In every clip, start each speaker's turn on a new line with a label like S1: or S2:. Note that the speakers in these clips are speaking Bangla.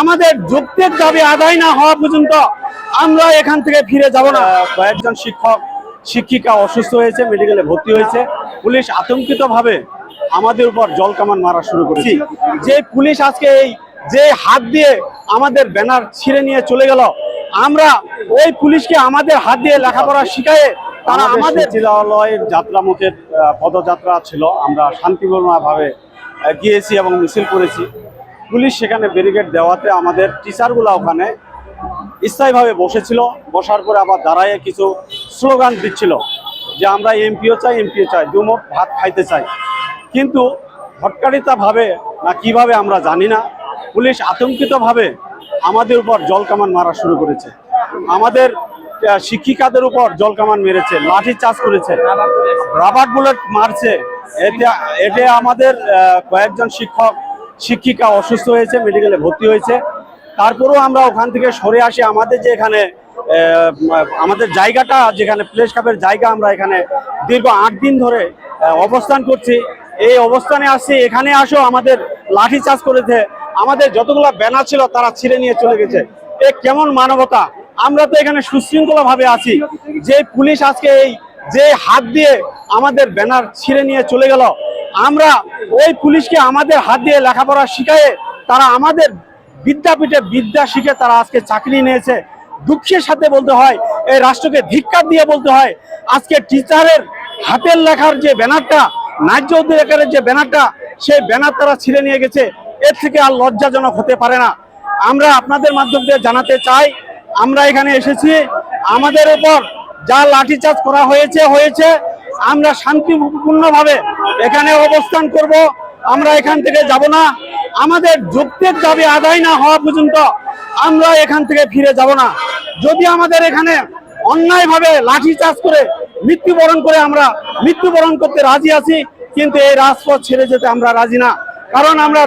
S1: আমাদের যুক্তের দাবি আদায় না হওয়া পর্যন্ত আমরা এখান থেকে ফিরে যাব না।
S2: কয়েকজন শিক্ষক শিক্ষিকা অসুস্থ হয়েছে মেডিকেলে ভর্তি হয়েছে। পুলিশ আতঙ্কিত ভাবে আমাদের উপর জল কামান মারা শুরু করেছে।
S1: যে পুলিশ আজকে এই যে হাত দিয়ে আমাদের ব্যানার ছিঁড়ে নিয়ে চলে গেল আমরা ওই পুলিশকে আমাদের হাত দিয়ে লেখাপড়া শিখায়ে তারা
S2: আমাদের জেলালয়ের যাত্রামুখের পদযাত্রা ছিল। আমরা শান্তিপূর্ণভাবে গিয়েছি এবং মিছিল করেছি। পুলিশ সেখানে ব্যারিকেড দেওয়াতে আমাদের টিচারগুলো ওখানে স্থায়ীভাবে বসেছিল। বসার পরে আবার দাঁড়ায় কিছু স্লোগান দিচ্ছিল যে আমরা এমপিও চাই এমপিও চাই, দুমুখ ভাত খাইতে চাই। কিন্তু হটকারিতাভাবে না কীভাবে আমরা জানি না, পুলিশ আতঙ্কিতভাবে আমাদের উপর জল কামান মারা শুরু করেছে। আমাদের শিক্ষিকাদের উপর জল কামান মেরেছে, লাঠি চাষ করেছে রাবার বুলেট মারছে। এতে এতে আমাদের কয়েকজন শিক্ষক শিক্ষিকা অসুস্থ হয়েছে মেডিকেলে ভর্তি হয়েছে। তারপরেও আমরা ওখান থেকে সরে আসি। আমাদের যে এখানে আমাদের জায়গাটা, যেখানে প্লেস কাপের জায়গা আমরা এখানে দীর্ঘ আট দিন ধরে অবস্থান করছি। এই অবস্থানে আসছি। এখানে আসো, আমাদের লাঠি চাষ করেছে। আমাদের যতগুলো ব্যানার ছিল, তারা ছিঁড়ে নিয়ে চলে গেছে। এ কেমন মানবতা? আমরা তো এখানে সুশৃঙ্খলা ভাবে আছি। যে পুলিশ আজকে এই, যে হাত দিয়ে আমাদের ব্যানার ছিঁড়ে নিয়ে চলে গেল আমরা ওই পুলিশকে আমাদের হাত দিয়ে লেখাপড়া শিখায়ে তারা আমাদের বিদ্যাপীঠে বিদ্যা শিখে তারা আজকে চাকরি নিয়েছে। দুঃখের সাথে বলতে হয়, এই রাষ্ট্রকে ধিক্কার দিয়ে বলতে হয়, আজকে টিচারের হাতের লেখার যে ব্যানারটা, ন্যায্য অধিকারের যে ব্যানারটা, সেই ব্যানার তারা ছিঁড়ে নিয়ে গেছে। এর থেকে আর লজ্জাজনক হতে পারে না। আমরা আপনাদের মাধ্যম দিয়ে জানাতে চাই, আমরা এখানে এসেছি। আমাদের উপর যা লাঠিচার্জ করা হয়েছে হয়েছে। আমরা শান্তিপূর্ণভাবে এখানে অবস্থান করব, আমরা এখান থেকে যাব না। আমাদের যৌক্তিক দাবি আদায় না হওয়া পর্যন্ত আমরা এখান থেকে ফিরে যাব না। যদি আমাদের এখানে অন্যায়ভাবে লাঠিচার্জ করে মৃত্যুবরণ করে আমরা মৃত্যুবরণ করতে রাজি আছি, কিন্তু এই রাজপথ ছেড়ে যেতে আমরা রাজি না। কারণ আমরা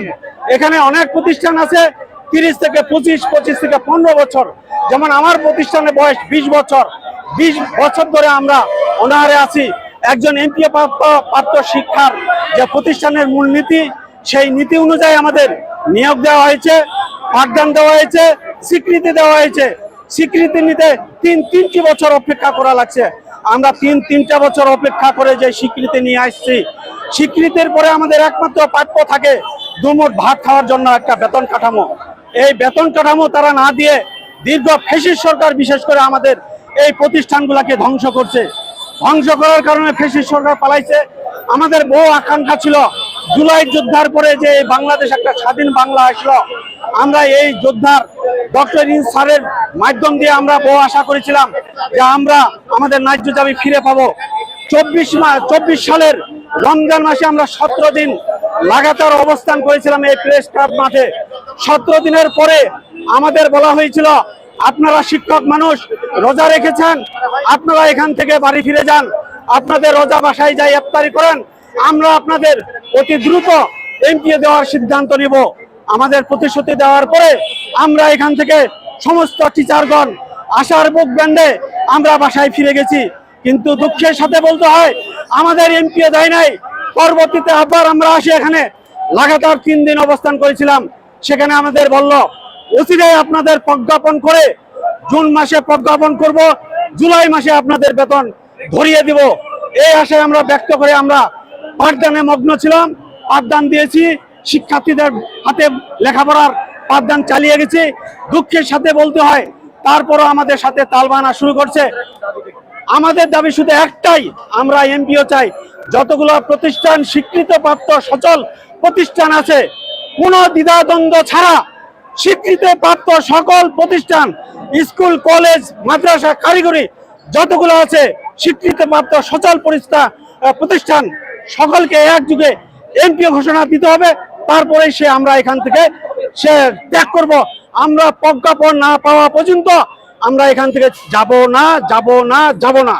S2: এখানে অনেক প্রতিষ্ঠান আছে, তিরিশ থেকে পঁচিশ পঁচিশ থেকে পনেরো বছর। যেমন আমার প্রতিষ্ঠানের বয়স বিশ বছর। বিশ বছর ধরে আমরা অনাহারে আছি। একজন এমপি প্রাপ্ত শিক্ষার যে প্রতিষ্ঠানের মূলনীতি সেই নীতি অনুযায়ী আমাদের নিয়োগ দেওয়া হয়েছে, পাঠদান দেওয়া হয়েছে, স্বীকৃতি দেওয়া হয়েছে। স্বীকৃতি নিতে তিন, তিনটি বছর অপেক্ষা করা লাগছে। আমরা তিন, তিনটা বছর অপেক্ষা করে যে স্বীকৃতি নিয়ে আসছি। স্বীকৃতির পরে আমাদের একমাত্র প্রাপ্য থাকে দুমুট ভাত খাওয়ার জন্য একটা বেতন কাঠামো। এই বেতন কাঠামো তারা না দিয়ে দীর্ঘ ফেসিস সরকার বিশেষ করে আমাদের এই প্রতিষ্ঠানগুলোকে ধ্বংস করছে। ধ্বংস করার কারণে ফেসিস সরকার পালাইছে। আমাদের বহু আকাঙ্ক্ষা ছিল। জুলাই যোদ্ধার পরে যে বাংলাদেশ একটা স্বাধীন বাংলা আসলো, আমরা এই যোদ্ধার ডক্টর ইন স্যারের মাধ্যম দিয়ে আমরা বহু আশা করেছিলাম যে আমরা আমাদের ন্যায্য দাবি ফিরে পাবো। চব্বিশ চব্বিশ সালের রমজান মাসে আমরা সতেরো দিন লাগাতার অবস্থান করেছিলাম এই প্রেস ক্লাব মাঠে। সতেরো দিনের পরে আমাদের বলা হয়েছিল আপনারা শিক্ষক মানুষ, রোজা রেখেছেন, আপনারা এখান থেকে বাড়ি ফিরে যান। আপনাদের রোজা বাসায় যাই ইফতারি করেন, আমরা আপনাদের অতি দ্রুত এমপিএ দেওয়ার সিদ্ধান্ত নিব। আমাদের প্রতিশ্রুতি দেওয়ার পরে আমরা এখান থেকে সমস্ত টিচারগণ, আশার বুক ব্যান্ডে আমরা বাসায় ফিরে গেছি। কিন্তু দুঃখের সাথে বলতে হয়, আমাদের এমপিএ দেয় নাই। পরবর্তীতে আবার আমরা আসি এখানে। লাগাতার তিন দিন অবস্থান করেছিলাম। সেখানে আমাদের বলল অচিরাই আপনাদের প্রজ্ঞাপন করে জুন মাসে প্রজ্ঞাপন করব, জুলাই মাসে আপনাদের বেতন ধরিয়ে দিব। এই আশায় আমরা ব্যক্ত করে আমরা পাঠদানে মগ্ন ছিলাম, পাঠদান দিয়েছি, শিক্ষার্থীদের হাতে লেখাপড়ার পাঠদান চালিয়ে গেছি। দুঃখের সাথে বলতে হয়, তারপরও আমাদের সাথে তাল বানা শুরু করছে। আমাদের দাবি শুধু একটাই, আমরা এমপিও চাই। যতগুলো প্রতিষ্ঠান স্বীকৃতপ্রাপ্ত সচল প্রতিষ্ঠান আছে, কোনো দ্বিধাদ্বন্দ্ব ছাড়া স্বীকৃতিপ্রাপ্ত সকল প্রতিষ্ঠান, স্কুল, কলেজ, মাদ্রাসা, কারিগরি, যতগুলো আছে স্বীকৃতিপ্রাপ্ত সচল পরিষ্ঠা- প্রতিষ্ঠান, সকলকে একযুগে এমপিও ঘোষণা দিতে হবে। তারপরে সে আমরা এখান থেকে সে ত্যাগ করব। আমরা প্রজ্ঞাপন না পাওয়া পর্যন্ত আমরা এখান থেকে যাব না যাব না যাব না।